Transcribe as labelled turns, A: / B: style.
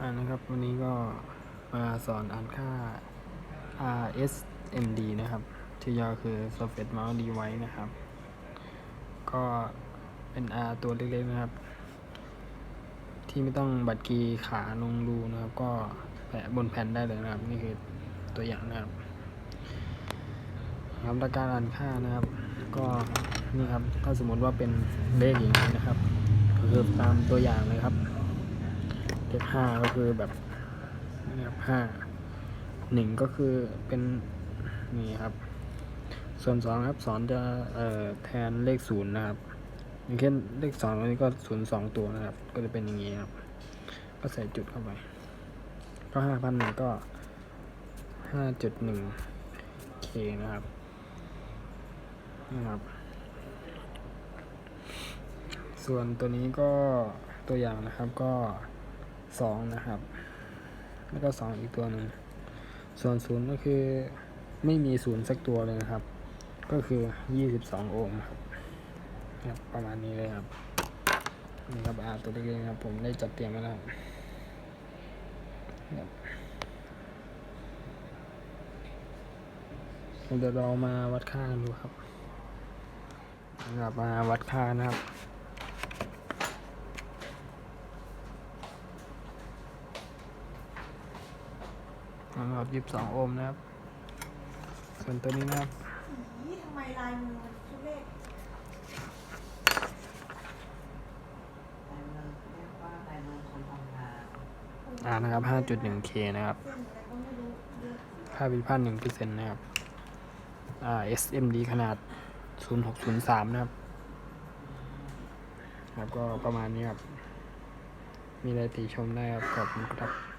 A: อ่านะครับ วันนี้ก็มาสอนอ่านค่า RSMD นะครับ ที่ย่อคือ Surface Mount Device นะครับ ก็เป็น R ตัวเล็กๆนะครับ ที่ไม่ต้องบัดกีขาลงรูนะครับ ก็แปะบนแผ่นได้เลยนะครับ นี่คือตัวอย่างนะครับครับหลักการอ่านค่านะครับ ก็นี่ครับ ถ้าสมมติว่าเป็นเลขอย่างนี้นะครับก็คือตามตัวอย่างเลยครับ เลขห้าก็คือแบบนี่ครับห้าหนึ่งก็คือเป็นนี่ครับ ส่วนสองครับสอนจะเอ่อแทนเลขศูนย์นะครับอย่างเช่นเลขสองอันนี้ก็ศูนย์สองตัวนะครับ ก็จะเป็นอย่างนี้ครับ ก็ใส่จุดเข้าไปก็ห้าพันหนึ่งก็ห้าจุดหนึ่งเคนะครับนะครับ ส่วนตัวนี้ก็ตัวอย่างนะครับก็ สองนะครับ แล้วก็สองอีกตัวหนึ่งส่วนศูนย์ก็คือไม่มีศูนย์สักตัวเลยนะครับ ก็คือยี่สิบสองโอห์มครับครับประมาณนี้เลยครับนี่ครับอาตัวเล็กๆนะครับ ผมได้จัดเตรียมไว้แล้วครับครับเดี๋ยวเรามาวัดค่ากันดูครับนะครับมาวัดค่านะครับ นะครับยีิบสองโอห์มนะครับ ส่วนตัวนี้นะครับ
B: นี่ทำไมลายมือมันทุเรศ
C: ลายมือเรียกว่าลายมือคนทำงาน
A: อ่านะครับห้าจุดหนึ่งเคนะครับ
B: เส้นอะไรก็ไม่รู้เยอะ
A: ค่าผิดพลาดหนึ่งเนต์นะครับ อ่า SMD ขนาดศูนย์หกศูนย์สามนะครับ ครับก็ประมาณนี้ครับ มีอะไรติชมได้ครับ ขอบคุณครับ